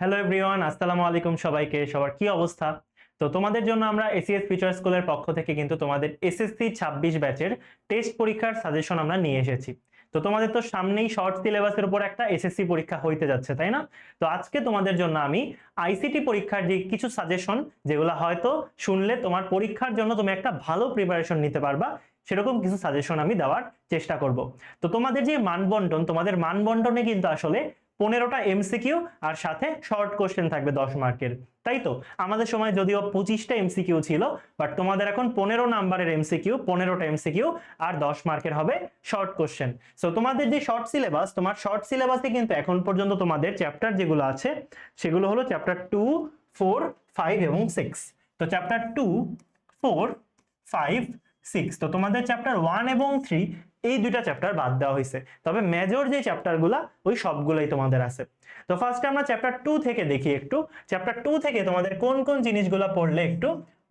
Hello everyone আসসালামু আলাইকুম সবাইকে, সবার কি অবস্থা? তো তোমাদের জন্য আমরা এসিএস ফিচার স্কুলের পক্ষ থেকে কিন্তু তোমাদের এসএসসি ছাব্বিশ ব্যাচের টেস্ট পরীক্ষার সাজেশন আমরা নিয়ে এসেছি। তো তোমাদের তো সামনেই শর্ট সিলেবাসের উপর একটা এসএসসি পরীক্ষা হইতে যাচ্ছে, তাই না? তো আজকে তোমাদের জন্য আমি আইসিটি পরীক্ষার যে কিছু সাজেশন যেগুলো হয়তো শুনলে তোমার পরীক্ষার জন্য তুমি একটা ভালো প্রিপারেশন নিতে পারবা, সেরকম কিছু সাজেশন আমি দেওয়ার চেষ্টা করব। তো তোমাদের যে মানবন্টন তোমাদের মানবন্টনে কিন্তু আসলে পনেরোটা এমসিকিউ আর সাথে শর্ট কোশ্চেন থাকবে দশ মার্কের তাই তো? আমাদের সময় যদিও পঁচিশটা এমসিকিউ ছিল বাট তোমাদের এখন পনেরো নাম্বারের এমসিকিউ পনেরোটা এমসিকিউ আর দশ মার্কের হবে শর্ট কোশ্চেন সো তোমাদের যে শর্ট সিলেবাস তোমার শর্ট সিলেবাসে কিন্তু এখন পর্যন্ত তোমাদের চ্যাপ্টার যেগুলো আছে, সেগুলো হলো চ্যাপ্টার টু ফোর ফাইভ এবং সিক্স তো chapter two four five six তো তোমাদের চ্যাপ্টার ওয়ান এবং থ্রি এই দুইটা চ্যাপ্টার বাদ দেওয়া হয়েছে। তবে মেজর যে চ্যাপ্টারগুলা ওই সবগুলোই তোমাদের আছে। তো ফার্স্টে আমরা চ্যাপ্টার টু থেকে দেখি একটু। চ্যাপ্টার টু থেকে তোমাদের কোন কোন জিনিসগুলো পড়লে একটু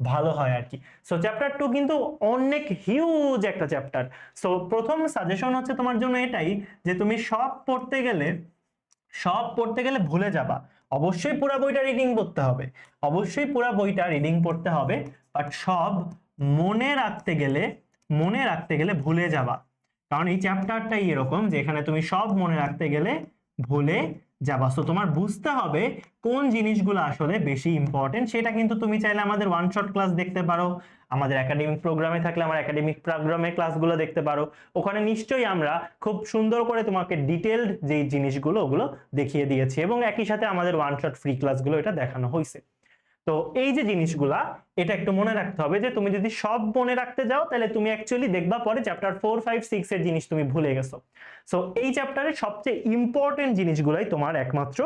ভালো হয় আর কি। সো চ্যাপ্টার টু কিন্তু অনেক হিউজ একটা চ্যাপ্টার সো প্রথম সাজেশন হচ্ছে তোমার জন্য এটাই যে তুমি সব পড়তে গেলে, সব পড়তে গেলে ভুলে যাবা। অবশ্যই পুরো বইটা রিডিং পড়তে হবে। অবশ্যই পুরো বইটা রিডিং পড়তে হবে। বাট সব মনে রাখতে গেলে, মনে রাখতে গেলে ভুলে যাবা। কারণ এই চ্যাপ্টারটাই এরকম যে এখানে তুমি সব মনে রাখতে গেলে ভুলে যাবা। সো তোমার বুঝতে হবে কোন জিনিসগুলো আসলে বেশি ইম্পর্টেন্ট সেটা কিন্তু তুমি চাইলে আমাদের ওয়ান শট ক্লাস দেখতে পারো। আমাদের একাডেমিক প্রোগ্রামে থাকলে আমার একাডেমিক প্রোগ্রামের ক্লাসগুলো দেখতে পারো। ওখানে নিশ্চয়ই আমরা খুব সুন্দর করে তোমাকে ডিটেলড যে জিনিসগুলো ওগুলো দেখিয়ে দিয়েছি এবং একই সাথে আমাদের ওয়ান শট ফ্রি ক্লাসগুলো এটা দেখানো হয়েছে তো এই যে জিনিসগুলা, এটা একটু মনে রাখতে হবে যে তুমি যদি সব মনে রাখতে যাও, তাহলে তুমি অ্যাকচুয়ালি দেখবা পরে চ্যাপ্টার ফোর ফাইভ সিক্স এর জিনিস তুমি ভুলে গেছো। সো এই চ্যাপ্টারের সবচেয়ে ইম্পর্টেন্ট জিনিসগুলাই তোমার একমাত্র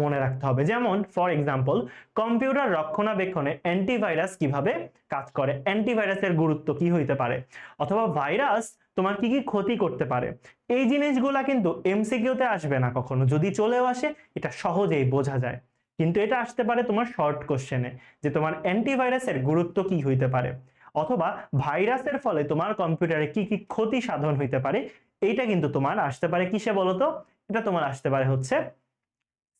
মনে রাখতে হবে। যেমন ফর এক্সাম্পল কম্পিউটার রক্ষণাবেক্ষণে অ্যান্টিভাইরাস কীভাবে কাজ করে? অ্যান্টিভাইরাসের গুরুত্ব কি হইতে পারে? অথবা ভাইরাস তোমার কি কি ক্ষতি করতে পারে? এই জিনিসগুলা কিন্তু এমসিকিউতে আসবে না কখনো। যদি চলেও আসে, এটা সহজেই বোঝা যায়। কিন্তু এটা আসতে পারে তোমার শর্ট কোশ্চেনে যে তোমার অ্যান্টিভাইরাসের গুরুত্ব কি হইতে পারে? অথবা ভাইরাসের ফলে তোমার কম্পিউটারে কি কি ক্ষতি সাধন হইতে পারে? এইটা কিন্তু তোমার আসতে পারে কিসে বলতো? এটা তোমার আসতে পারে হচ্ছে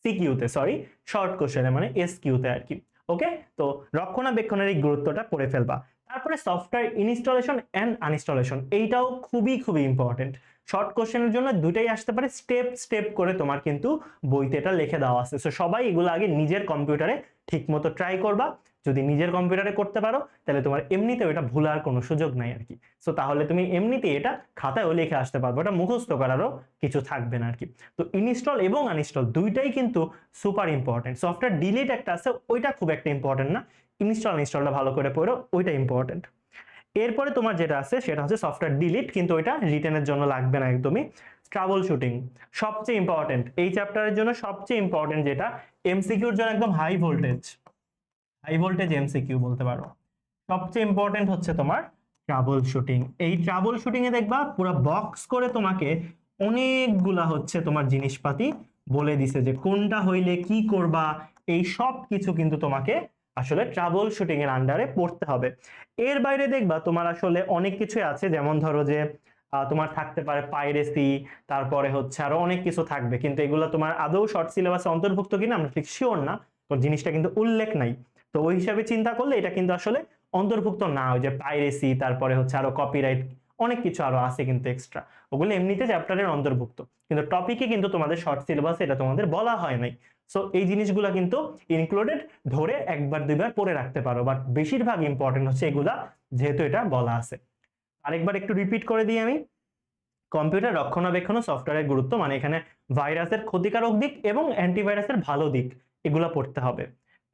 সিকিউতে সরি শর্ট কোশ্চেনে মানে এস কিউতে আর কি ওকে তো রক্ষণাবেক্ষণের এই গুরুত্বটা পড়ে ফেলবা। তারপরে সফটওয়্যার ইনস্টলেশন অ্যান্ড আনইনস্টলেশন এইটাও খুবই খুবই ইম্পর্টেন্ট শর্ট কোশ্চেনের জন্য দুটাই আসতে পারে। স্টেপ স্টেপ করে তোমার কিন্তু বইতে এটা লিখে দেওয়া আছে। সো সবাই এগুলো আগে নিজের কম্পিউটারে ঠিক মতো ট্রাই করবা। যদি নিজের কম্পিউটারে করতে পারো, তাহলে তোমার এমনিতেও এটা ভুলার কোনো সুযোগ নাই আর কি। সো তাহলে তুমি এমনিতে এটা খাতায়ও লিখে আসতে পারব। এটা মুখস্থ করারও কিছু থাকবে না আর কি। তো ইনস্টল এবং আনইনস্টল দুইটাই কিন্তু সুপার ইম্পর্টেন্ট সফটওয়্যার ডিলিট একটা আছে, ওইটা খুব একটা ইম্পর্টেন্ট না। ইনস্টল ইনস্টলটা ভালো করে পড়ো, ওইটা ইম্পর্টেন্ট এরপরে তোমার যেটা আছে, সেটা হচ্ছে সফটওয়্যার ডিলিট কিন্তু ওইটা রিটেনের জন্য লাগবে না একদমই। ট্রাবল শুটিং সবচেয়ে ইম্পর্টেন্ট এই চ্যাপ্টারের জন্য সবচেয়ে ইম্পর্টেন্ট যেটা এমসিকিউর জন্য একদম high voltage high voltage MCQ বলতে পারো। সবচেয়ে ইম্পর্টেন্ট হচ্ছে তোমার ট্রাবল শুটিং এই ট্রাবল শুটিং এ দেখবা পুরো বক্স করে তোমাকে অনেকগুলা হচ্ছে তোমার জিনিসপাতি বলে দিছে যে কোনটা হইলে কি করবা, এই সব কিছু কিন্তু তোমাকে আসলে ট্রাবল শুটিং এর আন্ডারে পড়তে হবে। এর বাইরে দেখবা তোমার আসলে অনেক কিছুই আছে, যেমন ধরো যে তোমার থাকতে পারে পাইরেসি তারপরে হচ্ছে আরও অনেক কিছু থাকবে। কিন্তু এগুলো তোমার আদৌ শর্ট সিলেবাসে অন্তর্ভুক্ত কিনা আমরা ঠিক শিওর না। তো জিনিসটা কিন্তু উল্লেখ নাই। তো ওই হিসাবে চিন্তা করলে এটা কিন্তু আসলে অন্তর্ভুক্ত না। ওই যে পাইরেসি তারপরে হচ্ছে আরও কপিরাইট অনেক কিছু আরও আছে কিন্তু এক্সট্রা ওগুলো এমনিতে চ্যাপ্টারের অন্তর্ভুক্ত। কিন্তু টপিকে কিন্তু তোমাদের শর্ট সিলেবাসে এটা তোমাদের বলা হয় নাই। সো এই জিনিসগুলো কিন্তু ইনক্লুডেড ধরে একবার, দুইবার পড়ে রাখতে পারো। বাট বেশিরভাগ ইম্পর্টেন্ট হচ্ছে এগুলা, যেহেতু এটা বলা আছে। আরেকবার একটু রিপিট করে দিই আমি। কম্পিউটার রক্ষণাবেক্ষণ সফটওয়্যারের গুরুত্ব মানে এখানে ভাইরাসের ক্ষতিকারক দিক এবং অ্যান্টিভাইরাসের ভালো দিক, এগুলো পড়তে হবে।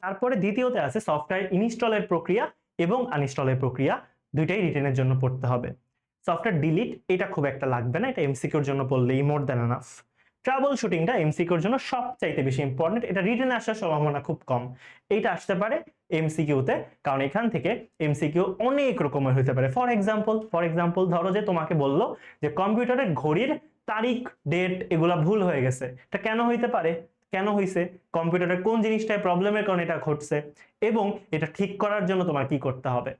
তারপরে দ্বিতীয়তে আছে সফটওয়্যার ইনস্টলের প্রক্রিয়া এবং আনইনস্টলের প্রক্রিয়া, দুইটাই রিটেনের জন্য পড়তে হবে। সফটওয়্যার ডিলিট এটা খুব একটা লাগবে না, এটা এমসিকিউর জন্য পড়লেই মোর দ্যান এনাফ ট্রাবল শুটিংটা এমসিকিউর জন্য সবচাইতে বেশি ইম্পর্টেন্ট এটা রিটেনে আসার সম্ভাবনা খুব কম। এইটা আসতে পারে এমসিকিউতে কারণ এখান থেকে এমসিকিউ অনেক রকমের হতে পারে। ফর এক্সাম্পল ফর এক্সাম্পল ধরো যে তোমাকে বলল যে কম্পিউটারের ঘড়ির তারিখ ডেট এগুলা ভুল হয়ে গেছে। এটা কেন হইতে পারে? কেন হইছে? কম্পিউটারের কোন জিনিসটায় প্রবলেমের কারণে এটা ঘটছে? এবং এটা ঠিক করার জন্য তোমার কি করতে হবে?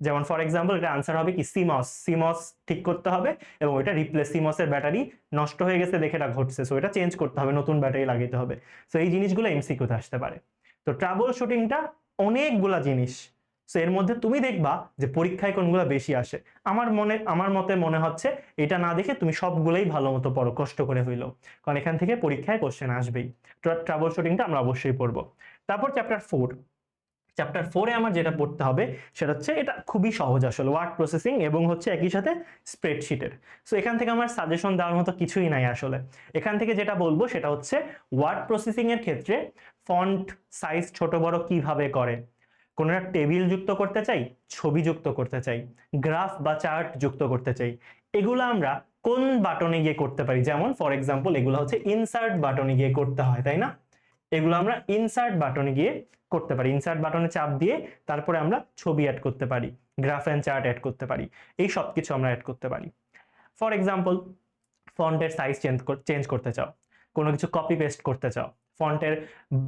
যেমন ফর এক্সাম্পল এটা আনসার হবে কি সিমস সিমস ঠিক করতে হবে এবং ওইটা রিপ্লেস সিমসের ব্যাটারি নষ্ট হয়ে গেছে দেখে এটা ঘটছে। সো এটা চেঞ্জ করতে হবে, নতুন ব্যাটারি লাগাইতে হবে। সো এই জিনিসগুলো এমসিকিউতে আসতে পারে। তো ট্রাবল শুটিংটা অনেকগুলা জিনিস। সো এর মধ্যে তুমি দেখবা যে পরীক্ষায় কোনগুলো বেশি আসে। আমার মনে, আমার মতে মনে হচ্ছে এটা না দেখে তুমি সবগুলোই ভালো মতো পড়ো, কষ্ট করে হইল। কারণ এখান থেকে পরীক্ষায় কোশ্চেন আসবেই। ট্রাবল শুটিংটা আমরা অবশ্যই পড়ব। তারপর চ্যাপ্টার ফোর চ্যাপ্টার ফোরে আমার যেটা পড়তে হবে, সেটা হচ্ছে এটা খুবই সহজ আসলে ওয়ার্ড প্রসেসিং এবং হচ্ছে একই সাথে স্প্রেডশিটের সো এখান থেকে আমার সাজেশন দেওয়ার মতো কিছুই নাই আসলে। এখান থেকে যেটা বলব, সেটা হচ্ছে ওয়ার্ড প্রসেসিং এর ক্ষেত্রে ফন্ট সাইজ ছোট বড় কীভাবে করে? কোনো একটা টেবিল যুক্ত করতে চাই, ছবি যুক্ত করতে চাই গ্রাফ বা চার্ট যুক্ত করতে চাই, এগুলো আমরা কোন বাটনে গিয়ে করতে পারি? যেমন ফর এক্সাম্পল এগুলো হচ্ছে ইনসার্ট বাটনে গিয়ে করতে হয়, তাই না? এগুলো আমরা ইনসার্ট বাটনে গিয়ে করতে পারি। ইনসার্ট বাটনে চাপ দিয়ে তারপরে আমরা ছবি অ্যাড করতে পারি গ্রাফ অ্যান্ড চার্ট অ্যাড করতে পারি, এই সব কিছু আমরা অ্যাড করতে পারি। ফর এক্সাম্পল ফন্টের সাইজ চেঞ্জ চেঞ্জ করতে চাও, কোনো কিছু কপি পেস্ট করতে চাও ফন্টের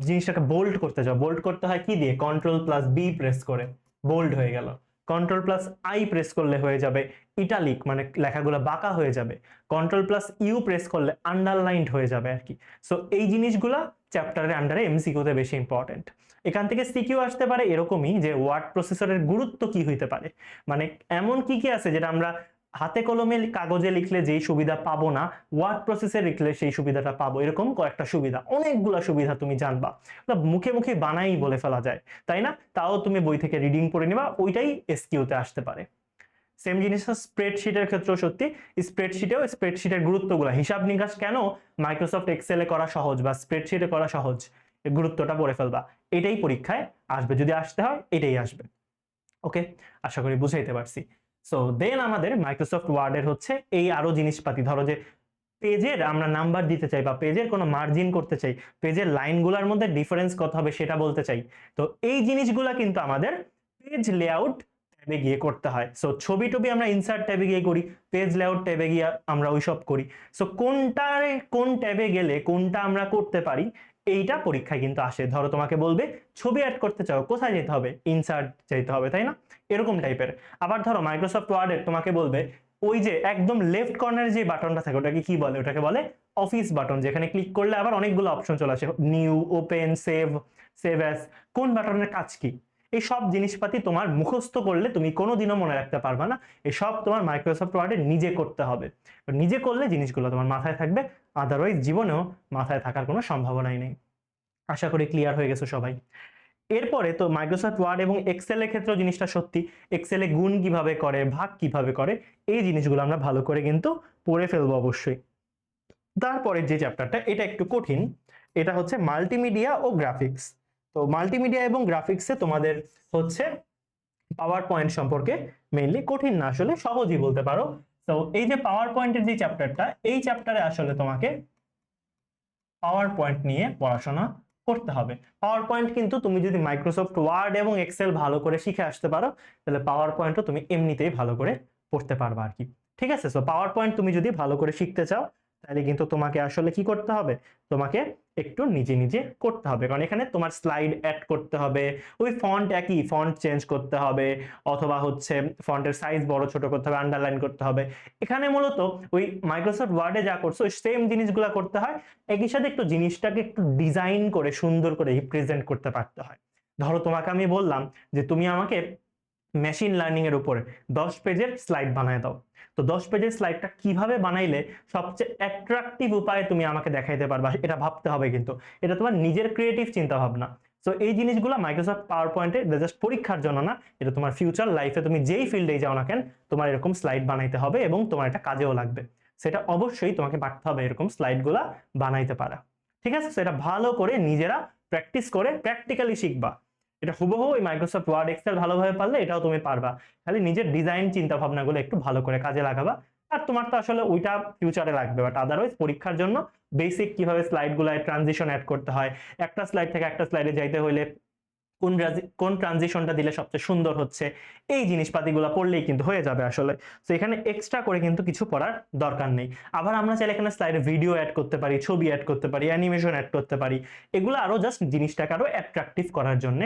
জিনিসটাকে বোল্ড করতে চাও বোল্ড করতে হয় কি দিয়ে? কন্ট্রোল প্লাস বি প্রেস করে বোল্ড হয়ে গেল। কন্ট্রোল প্লাস আই প্রেস করলে হয়ে যাবে ইটালিক মানে লেখাগুলো বাঁকা হয়ে যাবে। কন্ট্রোল প্লাস ইউ প্রেস করলে আন্ডারলাইন্ড হয়ে যাবে আর কি। সো এই জিনিসগুলা চ্যাপ্টারের আন্ডারে এমসিকিউতে বেশি ইম্পর্টেন্ট এখান থেকে সিকিউ আসতে পারে এরকমই যে ওয়ার্ড প্রসেসরের গুরুত্ব কি হইতে পারে। মানে এমন কি কি আছে যেটা আমরা হাতে কলমে কাগজে লিখলে যেই সুবিধা পাবো না, ওয়ার্ড প্রসেসে লিখলে সেই সুবিধাটা পাবো, এরকম কয়েকটা সুবিধা, অনেকগুলো সুবিধা তুমি জানবা। মুখে মুখে বানাই বলে ফেলা যায়, তাই না? তাও তুমি বই থেকে রিডিং করে নিবা, ওইটাই এসকিউতে আসতে পারে। সেম জিনিসটা স্প্রেডশিটের ক্ষেত্রেও সত্যি স্প্রেডশিটেও স্প্রেডশিটের গুরুত্বগুলো। হিসাব নিকাশ কেন মাইক্রোসফট এক্সেলে করা সহজ বা স্প্রেডশিটে করা সহজ? গুরুত্বটা পড়ে ফেলবা। এটাই পরীক্ষায় আসবে। যদি আসতে হয়, এটাই আসবে। ওকে? আশা করি বুঝাইতে পারছি। সো দেন আমাদের মাইক্রোসফট ওয়ার্ডের হচ্ছে এই আরও জিনিসপাতি। ধরো যে, পেজের আমরা নাম্বার দিতে চাই বা পেজের কোনো মার্জিন করতে চাই, পেজের লাইনগুলোর মধ্যে ডিফারেন্স কত হবে সেটা বলতে চাই। তো এই জিনিসগুলা কিন্তু আমাদের পেজ লেআউট ট্যাবে গিয়ে করতে হয়। সো ছবি টবি আমরা ইনসার্ট ট্যাবে গিয়ে করি, পেজ লেআউট ট্যাবে গিয়ে আমরা ওইসব করি। সো কোনটার কোন ট্যাবে গেলে কোনটা আমরা করতে পারি এইটা পরীক্ষায় কিন্তু আসে। ধরো তোমাকে বলবে, ছবি অ্যাড করতে চাও, কোথায় যেতে হবে? ইনসার্ট যেতে হবে, তাই না? এরকম টাইপের আবার ধরো মাইক্রোসফট ওয়ার্ডের তোমাকে বলবে, ওই যে একদম লেফট কর্নারে যে বাটনটা থাকে, ওটাকে কি বলে? ওটাকে বলে অফিস বাটন যেখানে ক্লিক করলে আবার অনেকগুলো অপশন চলে আসে। New open save save as কোন বাটনের কাজ কি? এই সব জিনিসপাতি তোমার মুখস্থ করলে তুমি কোনোদিনও মনে রাখতে পারবে না। এই সব তোমার মাইক্রোসফট ওয়ার্ডে নিজে করতে হবে। নিজে করলে জিনিসগুলো তোমার মাথায় থাকবে আদারওয়াইজ জীবনেও মাথায় থাকার কোনো সম্ভাবনাই নেই। আশা করি ক্লিয়ার হয়ে গেছে সবাই। এরপরে তো মাইক্রোসফট ওয়ার্ড এবং এক্সেলের ক্ষেত্রেও জিনিসটা সত্যি। এক্সেলে গুণ কীভাবে করে, ভাগ কীভাবে করে, এই জিনিসগুলো আমরা ভালো করে কিন্তু পড়ে ফেলব অবশ্যই। তারপরে যে চ্যাপ্টারটা এটা একটু কঠিন। এটা হচ্ছে মাল্টিমিডিয়া ও গ্রাফিক্স তো মাল্টিমিডিয়া এবং গ্রাফিক্সে তোমাদের হচ্ছে পাওয়ার পয়েন্ট সম্পর্কে মেইনলি কঠিন না, আসলে সহজই বলতে পারো। তো এই যে পাওয়ার পয়েন্টের যে চ্যাপ্টারটা এই চ্যাপ্টারে আসলে তোমাকে পাওয়ার পয়েন্ট নিয়ে পড়াশোনা করতে হবে। পাওয়ার পয়েন্ট কিন্তু তুমি যদি মাইক্রোসফট ওয়ার্ড এবং এক্সেল ভালো করে শিখে আসতে পারো, তাহলে পাওয়ার পয়েন্টও তুমি এমনিতেই ভালো করে পড়তে পারবে আর কি। ঠিক আছে? সো পাওয়ার পয়েন্ট তুমি যদি ভালো করে শিখতে চাও তাহলে কিন্তু তোমাকে আসলে কি করতে হবে? তোমাকে একটু নিজে নিজে করতে হবে। কারণ এখানে তোমার স্লাইড অ্যাড করতে হবে, ওই ফন্ট একই ফন্ট চেঞ্জ করতে হবে, অথবা হচ্ছে ফন্টের সাইজ বড়, ছোট করতে হবে আন্ডারলাইন করতে হবে। এখানে মূলত ওই মাইক্রোসফট ওয়ার্ডে যা করছ সেম জিনিসগুলো করতে হয়, একই সাথে একটু জিনিসটাকে একটু ডিজাইন করে, সুন্দর করে রিপ্রেজেন্ট করতে পারতে হয়। ধরো তোমাকে আমি বললাম যে, তুমি আমাকে মেশিন লার্নিং এর উপরে দশ পেজের স্লাইড বানায় দাও। তো দশ পেজের স্লাইডটা কীভাবে বানাইলে সবচেয়ে অ্যাট্রাকটিভ উপায়ে তুমি আমাকে দেখাইতে পারবা, এটা ভাবতে হবে কিন্তু। এটা তোমার নিজের ক্রিয়েটিভ চিন্তা ভাবনা সো এই জিনিসগুলো মাইক্রোসফট পাওয়ার পয়েন্টে জাস্ট পরীক্ষার জন্য না, এটা তোমার ফিউচার লাইফে তুমি যেই ফিল্ডেই যাও না কেন, তোমার এরকম স্লাইড বানাইতে হবে এবং তোমার এটা কাজেও লাগবে। সেটা অবশ্যই তোমাকে পারতে হবে এরকম স্লাইডগুলা বানাইতে পারা। ঠিক আছে? সেটা ভালো করে নিজেরা প্র্যাকটিস করে প্র্যাকটিক্যালি শিখবা। এটা হুবহু ওই মাইক্রোসফট ওয়ার্ড এক্সেল ভালোভাবে পারলে এটাও তুমি পারবা। খালি নিজের ডিজাইন চিন্তা ভাবনাগুলো একটু ভালো করে কাজে লাগাবা। আর তোমার তো আসলে ওইটা ফিউচারে লাগবে বাট আদারওয়াইজ পরীক্ষার জন্য বেসিক কীভাবে স্লাইডগুলো ট্রানজিশন অ্যাড করতে হয়, একটা স্লাইড থেকে একটা স্লাইডে যাইতে হলে কোন কোন ট্রানজিশনটা দিলে সবচেয়ে সুন্দর হচ্ছে, এই জিনিসপাতিগুলো পড়লেই কিন্তু হয়ে যাবে আসলে। তো এখানে এক্সট্রা করে কিন্তু কিছু পড়ার দরকার নেই। আবার আমরা চাইলে এখানে স্লাইডে ভিডিও অ্যাড করতে পারি, ছবি অ্যাড করতে পারি অ্যানিমেশন অ্যাড করতে পারি। এগুলো আরও জাস্ট জিনিসটাকে আরও অ্যাট্রাকটিভ করার জন্য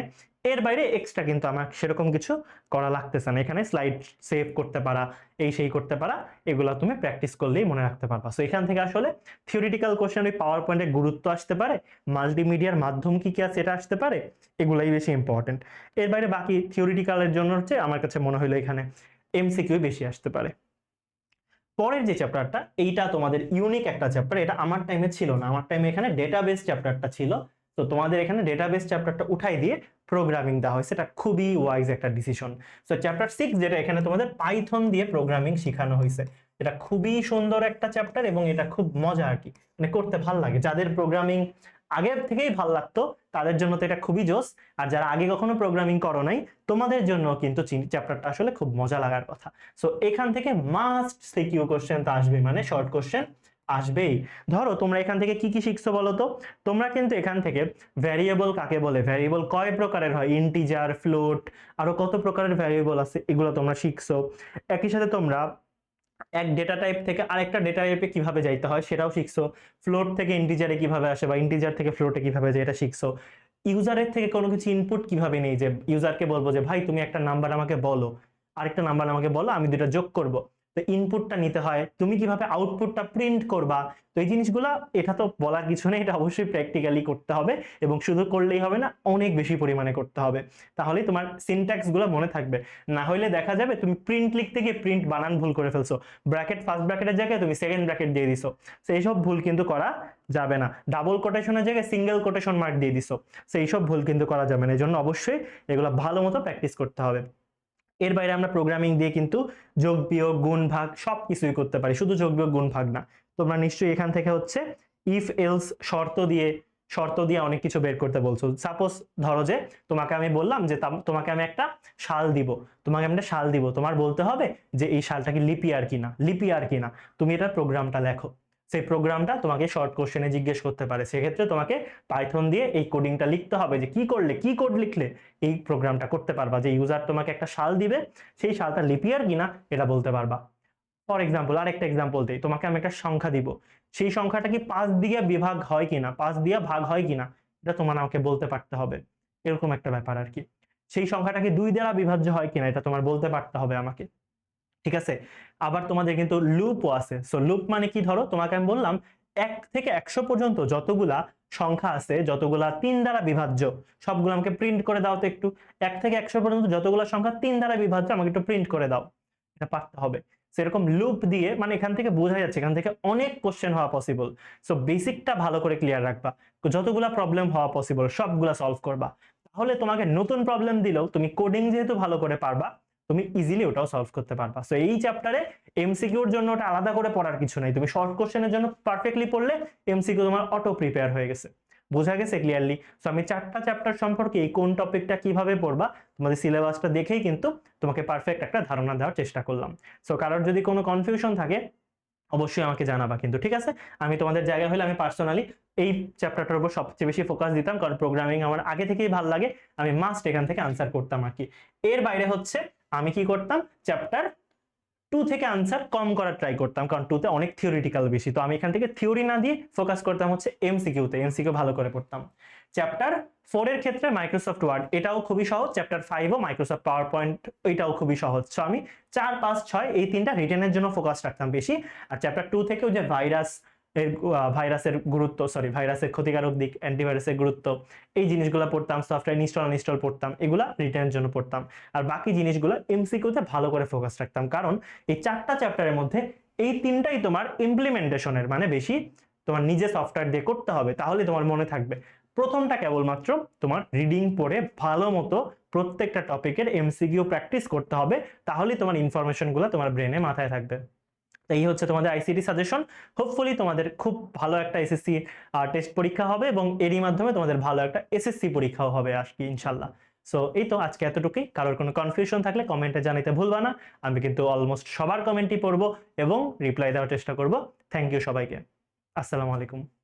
এর বাইরে এক্সট্রা কিন্তু আমার সেরকম কিছু করা লাগতেছে না। এখানে স্লাইড সেভ করতে পারা, এই সেই করতে পারা, এগুলো তুমি প্র্যাকটিস করলেই মনে রাখতে পারবা। সো এখান থেকে আসলে থিওরিটিক্যাল কোশ্চেন ওই পাওয়ার পয়েন্টের গুরুত্ব আসতে পারে মাল্টিমিডিয়ার মাধ্যম কি কি আছে এটা আসতে পারে, এগুলাই বেশি ইম্পর্টেন্ট এর বাইরে বাকি থিওরিটিক্যালের জন্য হচ্ছে আমার কাছে মনে হলো এখানে এমসিকিউ বেশি আসতে পারে। পরের যে চ্যাপ্টারটা এইটা তোমাদের ইউনিক একটা চ্যাপ্টার এটা আমার টাইমে ছিল না। আমার টাইমে এখানে ডেটাবেস চ্যাপ্টারটা ছিল। তো তোমাদের এখানে ডেটাবেস চ্যাপ্টারটা উঠাই দিয়ে প্রোগ্রামিং দেওয়া হয়েছে এটা খুবই ওয়াইজ একটা ডিসিশন সো চ্যাপ্টার সিক্স যেটা এখানে তোমাদের পাইথন দিয়ে প্রোগ্রামিং শেখানো হয়েছে, এটা খুবই সুন্দর একটা চ্যাপ্টার এবং এটা খুব মজা আর কি মানে করতে ভালো লাগে। যাদের প্রোগ্রামিং আগের থেকেই ভালো লাগতো, তাদের জন্য তো এটা খুবই জোস। আর যারা আগে কখনো প্রোগ্রামিং করো নাই, তোমাদের জন্য কিন্তু চ্যাপ্টারটা আসলে খুব মজা লাগার কথা। সো এখান থেকে মাস্ট সিকিউ কোশ্চেন তো আসবে মানে শর্ট কোশ্চেন আসবেই। ধরো তোমরা এখান থেকে কি কি শিখছো বলো তো? তোমরা কিন্তু এখান থেকে ভ্যারিয়েবল কাকে বলে? ভ্যারিয়েবল কয় প্রকারের হয়? ইন্টিজার ফ্লোট আরও কত প্রকারের ভ্যারিয়েবল আছে? এগুলো তোমরা শিখছো। একই সাথে তোমরা এক ডেটা টাইপ থেকে আরেকটা ডেটা টাইপে কীভাবে যাইতে হয় সেটাও শিখছো। ফ্লোট থেকে ইন্টিজারে কীভাবে আসে বা ইন্টিজার থেকে ফ্লোটে কীভাবে যায়, এটা শিখছো। ইউজারের থেকে কোনো কিছু ইনপুট কীভাবে নেই যে ইউজারকে বলব যে, ভাই, তুমি একটা নাম্বার আমাকে বলো। আরেকটা নাম্বার আমাকে বলো, আমি দুটো যোগ করব। তো ইনপুটটা নিতে হয়। তুমি কীভাবে আউটপুটটা প্রিন্ট করবা? তো এই জিনিসগুলো, এটা তো বলার কিছু নেই, এটা অবশ্যই প্র্যাকটিক্যালি করতে হবে এবং শুধু করলেই হবে না, অনেক বেশি পরিমাণে করতে হবে। তাহলে তোমার সিনট্যাক্সগুলো মনে থাকবে। না হলে দেখা যাবে তুমি প্রিন্ট লিখতে গিয়ে প্রিন্ট বানান ভুল করে ফেলছো। ব্র্যাকেট ফার্স্ট ব্র্যাকেটের জায়গায় তুমি সেকেন্ড ব্র্যাকেট দিয়ে দিছো। তো এইসব ভুল কিন্তু করা যাবে না। ডাবল কোটেশনের জায়গায় সিঙ্গেল কোটেশন মার্ক দিয়ে দিছো। তো এইসব ভুল কিন্তু করা যাবে না। এই জন্য অবশ্যই এগুলো ভালো মতো প্র্যাকটিস করতে হবে। এর বাইরে আমরা প্রোগ্রামিং দিয়ে কিন্তু যোগ, বিয়োগ, গুণ, ভাগ সব কিছুই করতে পারি। শুধু যোগ, বিয়োগ, গুণ, ভাগ না। তোমরা নিশ্চয়ই এখান থেকে হচ্ছে ইফ এলস শর্ত দিয়ে শর্ত দিয়ে অনেক কিছু বের করতে বলছো। সাপোজ ধরো যে তোমাকে আমি বললাম যে তাম- তোমাকে আমি একটা শাল দিব। তোমাকে আমি একটা শাল দিব। তোমার বলতে হবে যে এই শালটা কি লিপিয়ার কিনা? লিপিয়ার কিনা। তুমি এটা প্রোগ্রামটা লেখো। সেই প্রোগ্রামটা তোমাকে শর্ট কোশ্চেনে জিজ্ঞেস করতে পারে। সেক্ষেত্রে তোমাকে পাইথন দিয়ে এই কোডিংটা লিখতে হবে যে কি করলে, কি কোড লিখলে এই প্রোগ্রামটা করতে পারবা। যে ইউজার তোমাকে একটা শাল দিবে, সেই শালটা লিপিয়ার কিনা এটা বলতে পারবা। ফর এক্সাম্পল আরেকটা এক্সাম্পল দিই, তোমাকে আমি একটা সংখ্যা দিব। সেই সংখ্যাটা কি পাঁচ দিয়ে বিভাগ হয় কিনা, পাঁচ দিয়ে ভাগ হয় কিনা, এটা তোমার আমাকে বলতে পারতে হবে। এরকম একটা ব্যাপার আর কি। সেই সংখ্যাটা কি দুই দ্বারা বিভাজ্য হয় কিনা, এটা তোমার বলতে পারতে হবে আমাকে। ঠিক আছে? আবার তোমাদের কিন্তু লুপও আছে। সো লুপ মানে কি ধরো? তোমাকে আমি বললাম, এক থেকে একশো পর্যন্ত যতগুলা সংখ্যা আছে, যতগুলা তিন দ্বারা বিভাজ্য, সবগুলো আমাকে প্রিন্ট করে দাও তো একটু। এক থেকে একশো পর্যন্ত যতগুলো সংখ্যা তিন দ্বারা বিভাজ্য, আমাকে একটু প্রিন্ট করে দাও। এটা পারতে হবে। সেরকম লুপ দিয়ে মানে এখান থেকে বোঝা যাচ্ছে, এখান থেকে অনেক কোশ্চেন হওয়া পসিবল সো বেসিকটা ভালো করে ক্লিয়ার রাখবা। যতগুলা প্রবলেম হওয়া পসিবল সবগুলা সলভ করবা। তাহলে তোমাকে নতুন প্রবলেম দিলেও তুমি কোডিং যেহেতু ভালো করে পারবা তুমি ইজিলি ওটাও সলভ করতে পারবা। সো এই চ্যাপ্টারে এমসিকিউর জন্য ওটা আলাদা করে পড়ার কিছু নাই। তুমি শর্ট কোশ্চেনের জন্য পারফেক্টলি পড়লে এমসিকিউ তোমার অটো প্রিপেয়ার হয়ে গেছে। বোঝা গেছে ক্লিয়ারলি সো আমি চারটা চ্যাপ্টার সম্পর্কে এই কোন টপিকটা কীভাবে পড়বা, তোমাদের সিলেবাসটা দেখেই কিন্তু তোমাকে পারফেক্ট একটা ধারণা দেওয়ার চেষ্টা করলাম। সো কারোর যদি কোনো কনফিউশন থাকে, অবশ্যই আমাকে জানাবা কিন্তু, ঠিক আছে? আমি তোমাদের জায়গায় হলে আমি পার্সোনালি এই চ্যাপ্টারটার উপর সবচেয়ে বেশি ফোকাস দিতাম, কারণ প্রোগ্রামিং আমার আগে থেকেই ভালো লাগে। আমি মাস্ট এখান থেকে আনসার করতাম আর কি। এর বাইরে হচ্ছে আমি কি করতাম? চ্যাপ্টার টু থেকে আনসার কম করার ট্রাই করতাম, কারণ টুতে অনেক থিওরিটিক্যাল বেশি। তো আমি এখান থেকে থিওরি না দিয়ে ফোকাস করতাম হচ্ছে এমসিকিউতে এমসিকিউ ভালো করে পড়তাম। চ্যাপ্টার ফোর এর ক্ষেত্রে মাইক্রোসফট ওয়ার্ড এটাও খুবই সহজ। চ্যাপ্টার ফাইভও মাইক্রোসফট পাওয়ার পয়েন্ট এটাও খুবই সহজ। সো আমি চার, পাঁচ, ছয়, এই তিনটা রিটেনের জন্য ফোকাস রাখতাম বেশি। আর চ্যাপ্টার টু থেকেও যে ভাইরাস এর ভাইরাসের গুরুত্ব সরি ভাইরাসের ক্ষতিকারক দিক অ্যান্টিভাইরাসের গুরুত্ব, এই জিনিসগুলো পড়তাম সফটওয়্যার ইনস্টল ইনস্টল পড়তাম, এগুলা রিটার্নের জন্য পড়তাম। আর বাকি জিনিসগুলো এমসিকিউতে ভালো করে ফোকাস রাখতাম। কারণ এই চারটা চ্যাপ্টারের মধ্যে এই তিনটাই তোমার ইমপ্লিমেন্টেশনের মানে বেশি তোমার নিজে সফটওয়্যার দিয়ে করতে হবে, তাহলে তোমার মনে থাকবে। প্রথমটা কেবলমাত্র তোমার রিডিং পড়ে ভালো মতো প্রত্যেকটা টপিকের এমসিকিউ প্র্যাকটিস করতে হবে, তাহলেই তোমার ইনফরমেশনগুলো তোমার ব্রেনে মাথায় থাকবে। এই হচ্ছে তোমাদের আইসিটি সাজেশন হোপফুলি তোমাদের খুব ভালো একটা এসএসসি টেস্ট পরীক্ষা হবে এবং এরই মাধ্যমে তোমাদের ভালো একটা এসএসসি পরীক্ষাও হবে আজকে ইনশাল্লাহ সো এই তো আজকে এতটুকুই। কারোর কোনো কনফিউশন থাকলে কমেন্টে জানাতে ভুলবা না। আমি কিন্তু অলমোস্ট সবার কমেন্টই পড়ব এবং রিপ্লাই দেওয়ার চেষ্টা করব। থ্যাংক ইউ সবাইকে। আসসালামু আলাইকুম।